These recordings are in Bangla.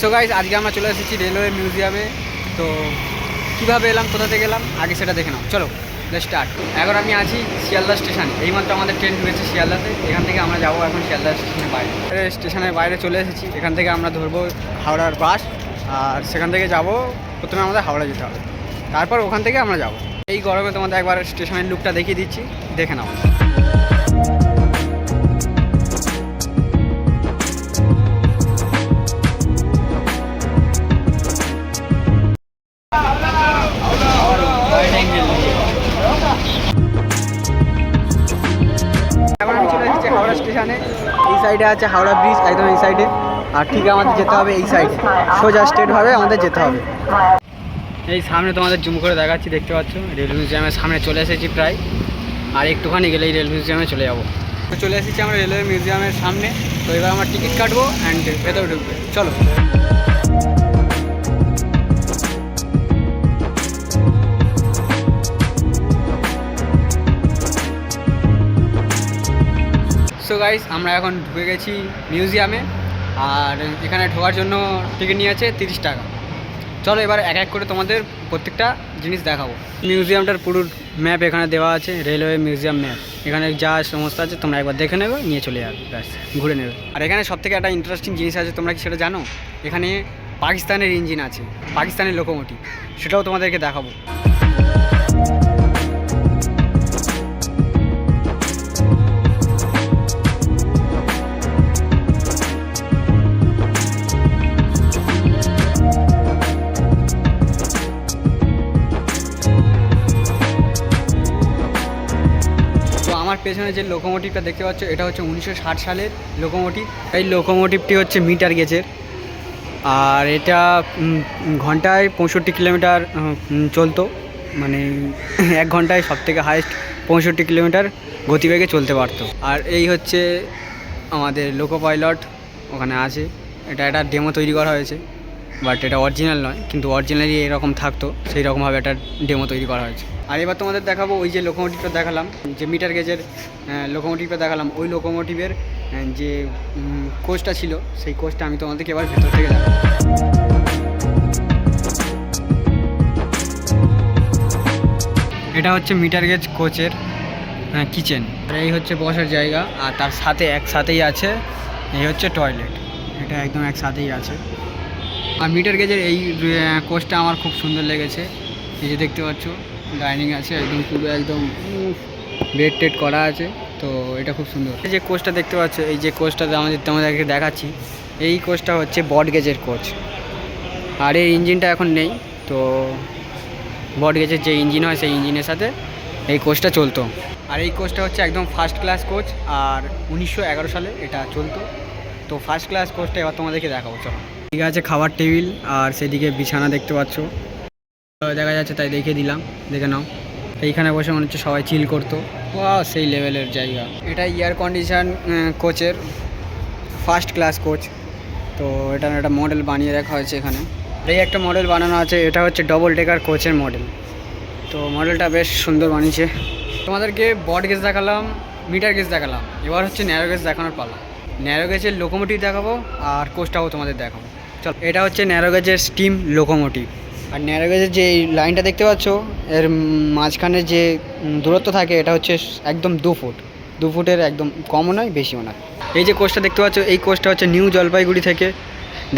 সো গাইজ আজকে আমরা চলে এসেছি রেলওয়ে মিউজিয়ামে। তো কীভাবে এলাম, কোথা থেকে এলাম, আগে সেটা দেখে নাও। চলো স্টার্ট এখন আমি আছি শিয়ালদা স্টেশনে। এইমাত্র আমাদের ট্রেন ঢুকেছে শিয়ালদাতে। এখান থেকে আমরা যাব এখন শিয়ালদা স্টেশনের বাইরে। স্টেশনের বাইরে চলে এসেছি। এখান থেকে আমরা ধরবো হাওড়ার বাস। আর সেখান থেকে যাব প্রথমে আমাদের হাওড়া যেতে হবে। তারপর ওখান থেকে আমরা যাব। এই গরমে তোমাদের একবার স্টেশনের লুকটা দেখিয়ে দিচ্ছি। দেখে নাও। এখন আমি চলে এসেছি হাওড়া স্টেশনে। এই সাইডে আছে হাওড়া ব্রিজ, একদম এই সাইডে। আর ঠিক আমাদের যেতে হবে এই সাইড। সোজা স্টেটভাবে আমাদের যেতে হবে। এই সামনে তোমাদের জুম করে দেখাচ্ছি, দেখতে পাচ্ছ? রেল মিউজিয়ামের সামনে চলে এসেছি প্রায়। আর একটুখানি গেলেই রেল মিউজিয়ামে চলে যাব। চলে এসেছি আমরা রেলওয়ে মিউজিয়ামের সামনে। তো এবার আমরা টিকিট কাটবো অ্যান্ড ভেতরে ঢুকবে। চলো। সো গাইস আমরা এখন ঢুকে গেছি মিউজিয়ামে আর এখানে ঢোকার জন্য টিকিট নিয়েছে তিরিশ টাকা। চলো এবার এক এক করে তোমাদের প্রত্যেকটা জিনিস দেখাবো। মিউজিয়ামটার পুরো ম্যাপ এখানে দেওয়া আছে রেলওয়ে মিউজিয়াম ম্যাপ এখানে যা সমস্ত আছে, তোমরা একবার দেখে নেবে, নিয়ে চলে যাবে, ব্যাস, ঘুরে নেবে। আর এখানে সব থেকে একটা ইন্টারেস্টিং জিনিস আছে, তোমরা কি সেটা জানো? এখানে পাকিস্তানের ইঞ্জিন আছে, পাকিস্তানের লোকোমোটিভ সেটাও তোমাদেরকে দেখাবো। পেছনে যে লোকোমোটিভটা দেখতে পাচ্ছ, এটা হচ্ছে উনিশশো ষাট সালের লোকোমোটিভ এই লোকোমোটিভটি হচ্ছে মিটার গেজের। আর এটা ঘন্টায় পঁয়ষট্টি কিলোমিটার চলতো। মানে এক ঘন্টায় সব থেকে হাইস্ট পঁয়ষট্টি কিলোমিটার গতিবেগে চলতে পারতো। আর এই হচ্ছে আমাদের লোকো পাইলট ওখানে আছে। এটা একটা ডেমো তৈরি করা হয়েছে। বাট এটা অরিজিনাল নয়, কিন্তু অরিজিনালি এরকম থাকতো সেই রকমভাবে একটা ডেমো তৈরি করা হয়েছে। আর এবার তোমাদের দেখাবো ওই যে লোকোমোটিভটা দেখালাম, যে মিটার গেজের লোকোমোটিভটা দেখালাম, ওই লোকোমোটিভের যে কোচটা ছিল, সেই কোচটা আমি তোমাদেরকে এবার ভেতর থেকে দেখাবো। এটা হচ্ছে মিটার গেজ কোচের কিচেন আর এই হচ্ছে বসার জায়গা, আর তার সাথে একসাথেই আছে, এই হচ্ছে টয়লেট এটা একদম একসাথেই আছে। আর মিটার গেজের এই কোচটা আমার খুব সুন্দর লেগেছে। এই যে দেখতে পাচ্ছ, ডাইনিং আছে, একদম পুরো একদম বেড টেড করা আছে, তো এটা খুব সুন্দর। এই যে কোচটা দেখতে পাচ্ছ, এই যে কোচটা আমাদের, তোমাদেরকে দেখাচ্ছি, এই কোচটা হচ্ছে বড গেজের কোচ। আর এই ইঞ্জিনটা এখন নেই, তো বড গেজের যে ইঞ্জিন হয়, সেই ইঞ্জিনের সাথে এই কোচটা চলতো। আর এই কোচটা হচ্ছে একদম ফার্স্ট ক্লাস কোচ, আর উনিশশো এগারো সালে এটা চলতো। তো ফার্স্ট ক্লাস কোচটা এবার তোমাদেরকে দেখাবো, চলো। ঠিক আছে, খাবার টেবিল আর সেদিকে বিছানা দেখতে পাচ্ছ। দেখা যাচ্ছে তাই দেখে দিলাম, দেখে নাও। এইখানে বসে মনে হচ্ছে সবাই চিল করতো। সেই লেভেলের জায়গা। এটা এয়ার কন্ডিশন কোচের ফার্স্ট ক্লাস কোচ তো এটা একটা মডেল বানিয়ে রাখা হয়েছে এখানে। এই একটা মডেল বানানো আছে, এটা হচ্ছে ডবল ডেকার কোচের মডেল তো মডেলটা বেশ সুন্দর বানিয়েছে। তোমাদেরকে বড গেজ দেখালাম মিটার গেজ দেখালাম। এবার হচ্ছে ন্যারো গেজ দেখানোর পালা। ন্যারো গেজের লোকোমোটিভ দেখাবো আর কোচটাও তোমাদের দেখাবো। চল, এটা হচ্ছে ন্যারো গেজের স্টিম লোকোমোটিভ আর ন্যারো গেজের যে লাইনটা দেখতে পাচ্ছ, এর মাঝখানে যে দূরত্ব থাকে, এটা হচ্ছে একদম দু ফুট। দু ফুটের একদম কমও নয়, বেশিও নয়। এই যে কোচটা দেখতে পাচ্ছ, এই কোচটা হচ্ছে নিউ জলপাইগুড়ি থেকে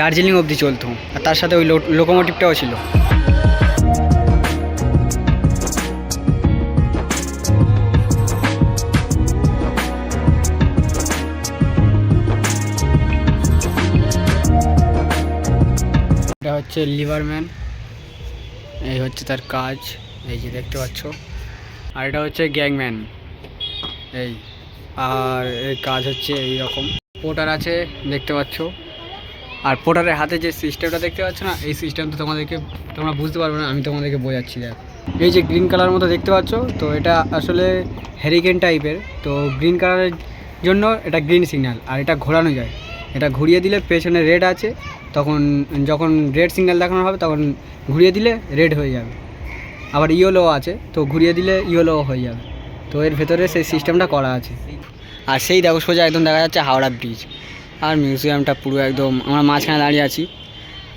দার্জিলিং অবধি চলতো। আর তার সাথে ওই লোকোমোটিভটাও ছিল। হচ্ছে লিভারম্যান এই হচ্ছে তার কাজ। এই যে দেখতে পাচ্ছ। আর এটা হচ্ছে গ্যাংম্যান এই, আর এর কাজ হচ্ছে এই রকম পোটার আছে, দেখতে পাচ্ছ। আর পোটারের হাতে যে সিস্টেমটা দেখতে পাচ্ছ না, এই সিস্টেমটা তোমাদেরকে, তোমরা বুঝতে পারবে না, আমি তোমাদেরকে বোঝাচ্ছি, দেখ। এই যে গ্রিন কালার মতো দেখতে পাচ্ছ, তো এটা আসলে হ্যারিকেন টাইপের তো গ্রিন কালারের জন্য এটা গ্রিন সিগন্যাল আর এটা ঘোরানো যায়। এটা ঘুরিয়ে দিলে পেছনে রেড আছে তখন যখন রেড সিগন্যাল দেখানো হবে, তখন ঘুরিয়ে দিলে রেড হয়ে যাবে। আবার ইয়েলো আছে, তো ঘুরিয়ে দিলে ইয়েলো হয়ে যাবে। তো এর ভেতরে সেই সিস্টেমটা করা আছে। আর সেই দেখো সোজা একদম দেখা যাচ্ছে হাওড়া ব্রিজ আর মিউজিয়ামটা পুরো একদম, আমরা মাঝখানে দাঁড়িয়ে আছি।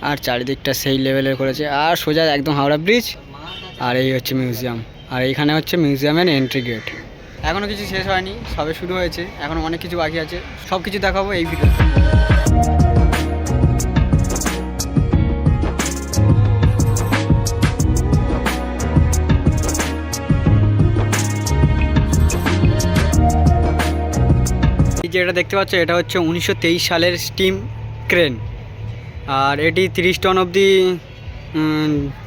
আর চারিদিকটা সেই লেভেলের করেছে। আর সোজা একদম হাওড়া ব্রিজ আর এই হচ্ছে মিউজিয়াম আর এইখানে হচ্ছে মিউজিয়ামের এন্ট্রি গেট এখনও কিছু শেষ হয়নি, সবে শুরু হয়েছে। এখন অনেক কিছু বাকি আছে। সব কিছু দেখাবো এই ভিডিওতে এই যে এটা দেখতে পাচ্ছ, এটা হচ্ছে উনিশশো তেইশ সালের স্টিম ক্রেন। আর এটি তিরিশ টন অবধি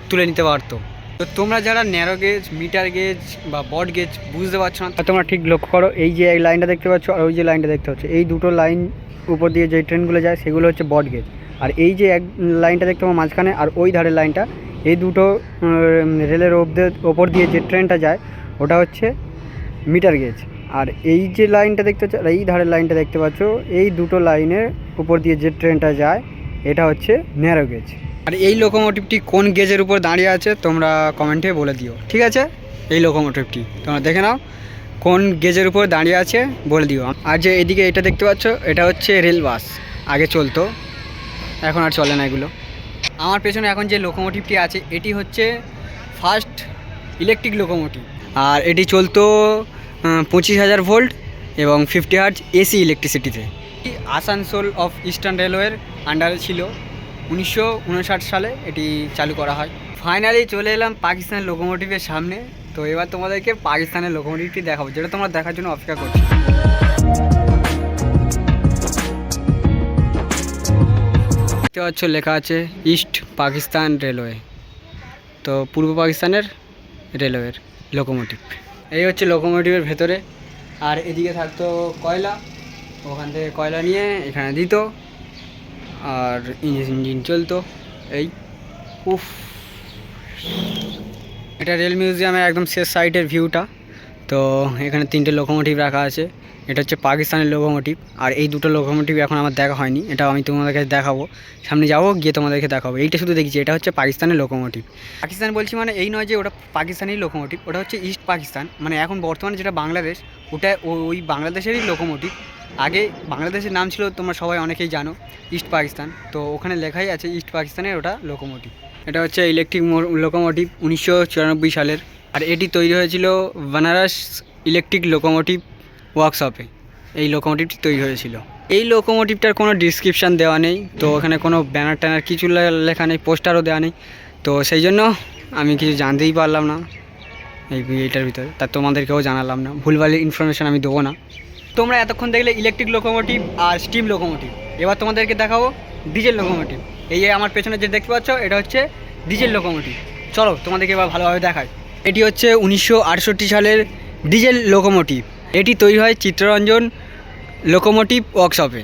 তুলে নিতে পারতো। তো তোমরা যারা ন্যারো গেজ মিটার গেজ বা বড গেজ বুঝতে পারছ না, তোমরা ঠিক লক্ষ্য করো, এই যে এই লাইনটা দেখতে পাচ্ছ আর ওই যে লাইনটা দেখতে পাচ্ছ, এই দুটো লাইন উপর দিয়ে যে ট্রেনগুলো যায়, সেগুলো হচ্ছে বড গেজ আর এই যে এক লাইনটা দেখতে পাবো মাঝখানে, আর ওই ধারের লাইনটা এই দুটো রেলের ওপর দিয়ে যে ট্রেনটা যায়, ওটা হচ্ছে মিটার গেজ আর এই যে লাইনটা দেখতে পাচ্ছ এই ধারের লাইনটা দেখতে পাচ্ছ, এই দুটো লাইনের উপর দিয়ে যে ট্রেনটা যায়, এটা হচ্ছে ন্যারো গেজ আর এই লোকোমোটিভটি কোন গেজের উপর দাঁড়িয়ে আছে, তোমরা কমেন্টে বলে দিও, ঠিক আছে? এই লোকোমোটিভটি তোমরা দেখে নাও, কোন গেজের উপর দাঁড়িয়ে আছে, বলে দিও। আর যে এদিকে এটা দেখতে পাচ্ছ, এটা হচ্ছে রেল বাস আগে চলতো, এখন আর চলে না এগুলো। আমার পেছনে এখন যে লোকোমোটিভটি আছে, এটি হচ্ছে ফার্স্ট ইলেকট্রিক লোকোমোটিভ আর এটি চলতো পঁচিশ হাজার ভোল্ট এবং ফিফটি হার্জ এসি ইলেকট্রিসিটিতে। আসানসোল অফ ইস্টার্ন রেলওয়ের আন্ডারে ছিল। উনিশশো উনষাট সালে এটি চালু করা হয়। ফাইনালি চলে এলাম পাকিস্তানের লোকোমোটিভের সামনে। তো এবার তোমাদেরকে পাকিস্তানের লোকোমোটিভটি দেখাবো, যেটা তোমরা দেখার জন্য অপেক্ষা করছ। পাচ্ছ, লেখা আছে ইস্ট পাকিস্তান রেলওয়ে। তো পূর্ব পাকিস্তানের রেলওয়ের লোকোমোটিভ এই হচ্ছে লোকোমোটিভের ভেতরে। আর এদিকে থাকতো কয়লা। ওখান থেকে কয়লা নিয়ে এখানে দিত। আর ইঞ্জিন ইঞ্জিন চলতো। এই, উফ। এটা রেল মিউজিয়ামের একদম শেষ সাইডের ভিউটা। তো এখানে তিনটে লোকোমোটিভ রাখা আছে। এটা হচ্ছে পাকিস্তানের লোকোমোটিভ। আর এই দুটো লোকোমোটিভ এখন আমার দেখা হয়নি এটা আমি তোমাদেরকে দেখাবো। সামনে যাব, গিয়ে তোমাদেরকে দেখাবো। এইটা শুধু দেখছি, এটা হচ্ছে পাকিস্তানের লোকোমোটিভ। পাকিস্তান বলছি মানে এই নয় যে ওটা পাকিস্তানি লোকোমোটিভ, ওটা হচ্ছে ইস্ট পাকিস্তান। মানে এখন বর্তমানে যেটা বাংলাদেশ, ওটা ওই বাংলাদেশেরই লোকোমোটিভ। আগে বাংলাদেশের নাম ছিল, তোমরা সবাই অনেকেই জানো, ইস্ট পাকিস্তান। তো ওখানে লেখাই আছে ইস্ট পাকিস্তানের ওটা লোকোমোটিভ। এটা হচ্ছে ইলেকট্রিক লোকোমোটিভ উনিশশো চুরানব্বই সালের। আর এটি তৈরি হয়েছিল বানারস ইলেকট্রিক লোকোমোটিভ ওয়ার্কশপে এই লোকোমোটিভটি তৈরি হয়েছিল। এই লোকোমোটিভটার কোনো ডিসক্রিপশান দেওয়া নেই তো ওখানে কোনো ব্যানার ট্যানার কিছু লেখা নেই পোস্টারও দেওয়া নেই। তো সেই জন্য আমি কিছু জানতেই পারলাম না এই এইটার ভিতরে। তা তোমাদেরকেও জানালাম না। ভুলভাল ইনফরমেশান আমি দেবো না। তোমরা এতক্ষণ দেখলে ইলেকট্রিক লোকোমোটিভ আর স্টিম লোকোমোটিভ এবার তোমাদেরকে দেখাবো ডিজেল লোকোমোটিভ এই যে আমার পেছনে যে দেখতে পাচ্ছ এটা হচ্ছে ডিজেল লোকোমোটিভ চলো তোমাদেরকে এবার ভালোভাবে দেখায় এটি হচ্ছে উনিশশো আটষট্টি সালের ডিজেল লোকোমোটিভ এটি তৈরি হয় চিত্তরঞ্জন লোকোমোটিভ ওয়ার্কশপে।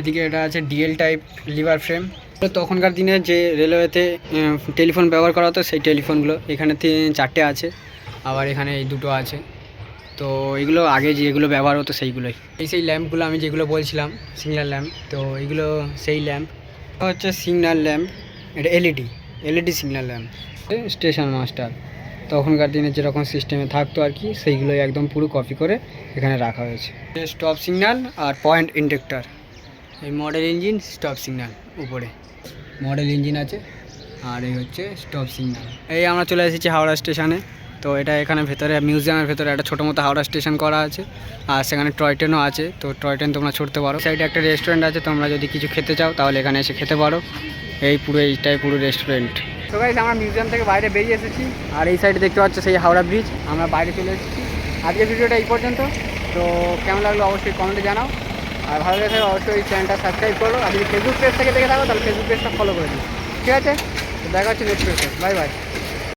এদিকে এটা আছে ডিএল টাইপ লিভার ফ্রেম। তখনকার দিনে যে রেলওয়েতে টেলিফোন ব্যবহার করা হতো, সেই টেলিফোনগুলো, এখানে চারটে আছে। আবার এখানে এই দুটো আছে। তো এগুলো আগে যেগুলো ব্যবহার হতো সেইগুলোই। এই সেই ল্যাম্পগুলো আমি যেগুলো বলছিলাম, সিগন্যাল ল্যাম্প, তো এইগুলো সেই ল্যাম্প। হচ্ছে সিগন্যাল ল্যাম্প, এটা LED LED signal lamp. Station master. তখনকার দিনে যেরকম সিস্টেমে থাকতো আর কি সেইগুলোই একদম পুরো কপি করে এখানে রাখা হয়েছে। স্টপ সিগন্যাল আর পয়েন্ট ইন্ডেক্টর এই মডেল ইঞ্জিন স্টপ সিগন্যাল উপরে। মডেল ইঞ্জিন আছে আর এই হচ্ছে স্টপ সিগন্যাল এই আমরা চলে এসেছি হাওড়া স্টেশনে তো এটা এখানে ভেতরে মিউজিয়ামের ভেতরে একটা ছোটো মতো হাওড়া স্টেশন করা আছে। আর সেখানে টয় ট্রেনও আছে। তো টয় ট্রেন তোমরা ছুটতে পারো। সাইডে একটা রেস্টুরেন্ট আছে তোমরা যদি কিছু খেতে চাও তাহলে এখানে এসে খেতে পারো। এই পুরো এইটাই পুরো রেস্টুরেন্ট তো গাইজ আমরা মিউজিয়াম থেকে বাইরে বেরিয়ে এসেছি। আর এই সাইডে দেখতে পাচ্ছ সেই হাওড়া ব্রিজ আমরা বাইরে চলে এসেছি। আজকের ভিডিওটা এই পর্যন্ত। তো কেমন লাগল অবশ্যই কমেন্টে জানাও। আর ভালো লেগে থাকলে অবশ্যই চ্যানেলটা সাবস্ক্রাইব করো। আর যদি ফেসবুক পেজ থেকে দেখে থাকো, তাহলে ফেসবুক পেজটা ফলো করে দিও। ঠিক আছে? দেখা হচ্ছে নেক্সট পেজে বাই বাই